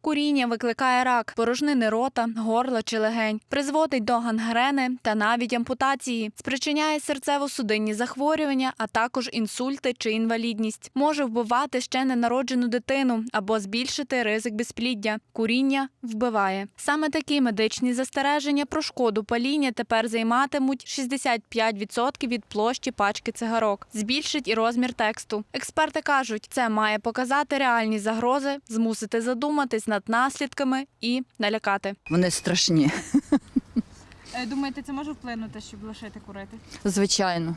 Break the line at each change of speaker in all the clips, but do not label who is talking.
Куріння викликає рак, порожнини рота, горла чи легень, призводить до гангрени та навіть ампутації, спричиняє серцево-судинні захворювання, а також інсульти чи інвалідність. Може вбивати ще ненароджену дитину або збільшити ризик безпліддя. Куріння вбиває. Саме такі медичні застереження про шкоду паління тепер займатимуть 65% від площі пачки цигарок. Збільшить і розмір тексту. Експерти кажуть, це має показати реальні загрози, змусити задуматись над наслідками і налякати.
Вони страшні,
Е, Думаєте, це може вплинути, щоб лишити курити?
звичайно.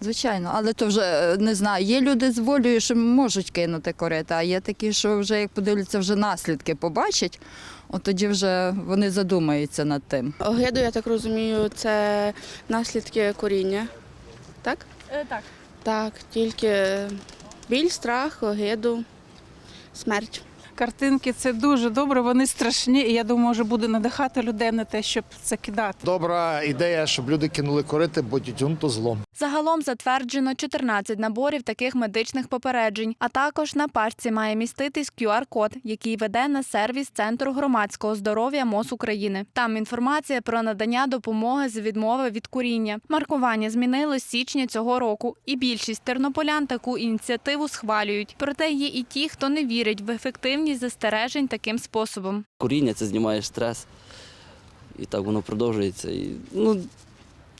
Звичайно, але то вже е, не знаю. Є люди з волею, що можуть кинути корити, а є такі, що вже як подивляться, вже наслідки побачать, от тоді вже вони задумаються над тим.
Огиду, я так розумію, це наслідки коріння. Так?
так.
Так, тільки біль, страх, огиду, смерть.
Картинки це дуже добре, вони страшні, і я думаю, може буде надихати людей на те, щоб це кидати.
Добра ідея, щоб люди кинули корити, бо тютюн то зло.
Загалом затверджено 14 наборів таких медичних попереджень. А також на пачці має міститись QR-код, який веде на сервіс Центру громадського здоров'я МОЗ України. Там інформація про надання допомоги з відмови від куріння. Маркування змінилось з січня цього року, і більшість тернополян таку ініціативу схвалюють. Проте є і ті, хто не вірить в ефективність застережень таким способом.
Куріння це знімає стрес. І так воно продовжується. І, ну,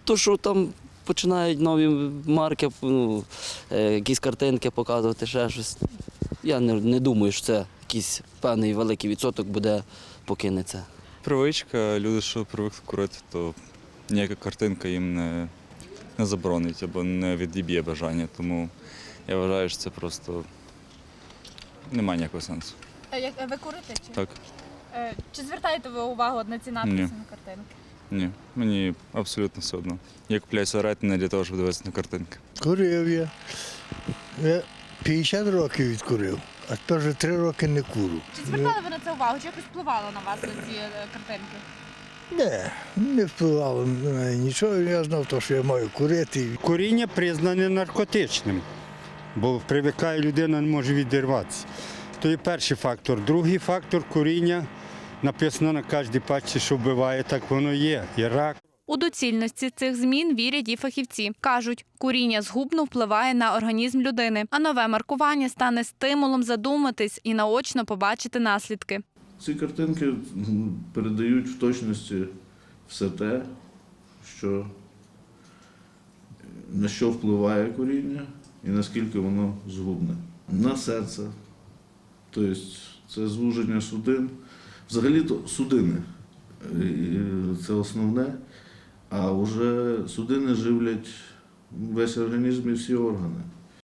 то, що там починають нові марки, ну, е, якісь картинки показувати, ще щось. Я не, не думаю, що це якийсь певний великий відсоток буде покине це.
Привичка, люди, що привикли курити, то ніяка картинка їм не, не заборонить або не відіб'є бажання. Тому я вважаю, що це просто немає ніякого сенсу.
Ви курите? Чи,
Так,
чи звертаєте ви увагу на ці
надписи Ні.
на картинки?
ні, мені абсолютно все одно. Я купляю сигарети не для того, щоб дивитися на картинки.
Курив я. Я 50 років відкурив, а тепер вже 3 роки не курю.
Чи звертали ви на це увагу? Чи якось впливало на вас ці картинки?
Не, не впливало на мене нічого. Я знав, то, що я маю курити.
Куріння признане наркотичним, бо привикає людина, не може відірватися. То є перший фактор. Другий фактор куріння написано на кожній пачці, що вбиває, так воно є. І рак.
У доцільності цих змін вірять і фахівці. Кажуть, куріння згубно впливає на організм людини, а нове маркування стане стимулом задуматись і наочно побачити наслідки.
Ці картинки передають в точності все те, що, на що впливає коріння і наскільки воно згубне. На серце, тобто це звуження судин. Взагалі-то судини е, це основне, а вже судини живлять весь організм і всі органи.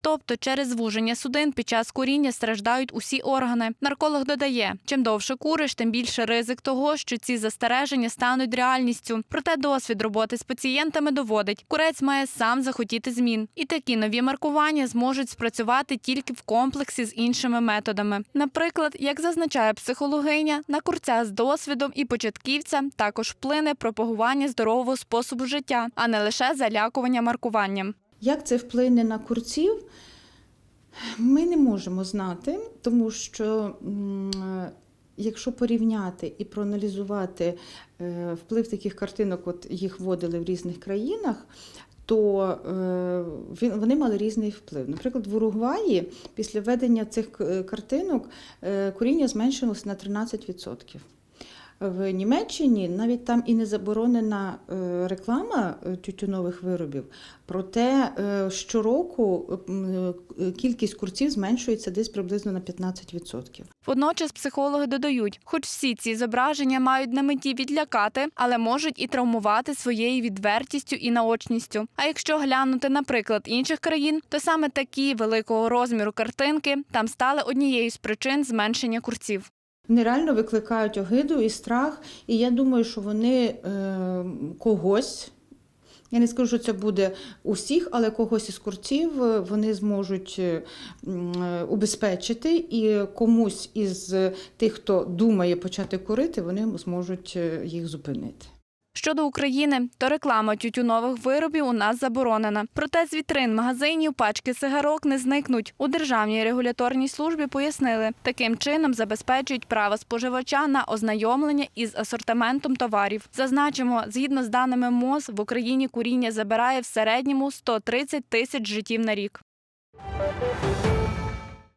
Тобто через звуження судин під час куріння страждають усі органи. Нарколог додає, чим довше куриш, тим більше ризик того, що ці застереження стануть реальністю. Проте досвід роботи з пацієнтами доводить, курець має сам захотіти змін. І такі нові маркування зможуть спрацювати тільки в комплексі з іншими методами. Наприклад, як зазначає психологиня, на курця з досвідом і початківця також вплине пропагування здорового способу життя, а не лише залякування маркуванням.
Як це вплине на курців, ми не можемо знати, тому що якщо порівняти і проаналізувати е, вплив таких картинок, от їх вводили в різних країнах. То е, вони мали різний вплив. Наприклад, в Уругваї після введення цих е, картинок куріння зменшилось на 13%. В Німеччині навіть там і не заборонена е, реклама е, тютюнових виробів, проте е, щороку кількість курців зменшується десь приблизно на 15%.
Водночас психологи додають, хоч всі ці зображення мають на меті відлякати, але можуть і травмувати своєю відвертістю і наочністю. А якщо глянути на приклад інших країн, то саме такі великого розміру картинки там стали однією з причин зменшення курців.
Вони реально викликають огиду і страх, і я думаю, що вони е, когось. Я не скажу, що це буде усіх, але когось із курців е, вони зможуть е, е, убезпечити, і комусь із тих, хто думає почати курити, вони зможуть їх зупинити.
Щодо України, то реклама тютюнових виробів у нас заборонена. Проте з вітрин магазинів пачки сигарок не зникнуть. У державній регуляторній службі пояснили, таким чином забезпечують право споживача на ознайомлення із асортиментом товарів. Зазначимо, згідно з даними МОЗ, в Україні куріння забирає в середньому 130 тисяч життів на рік.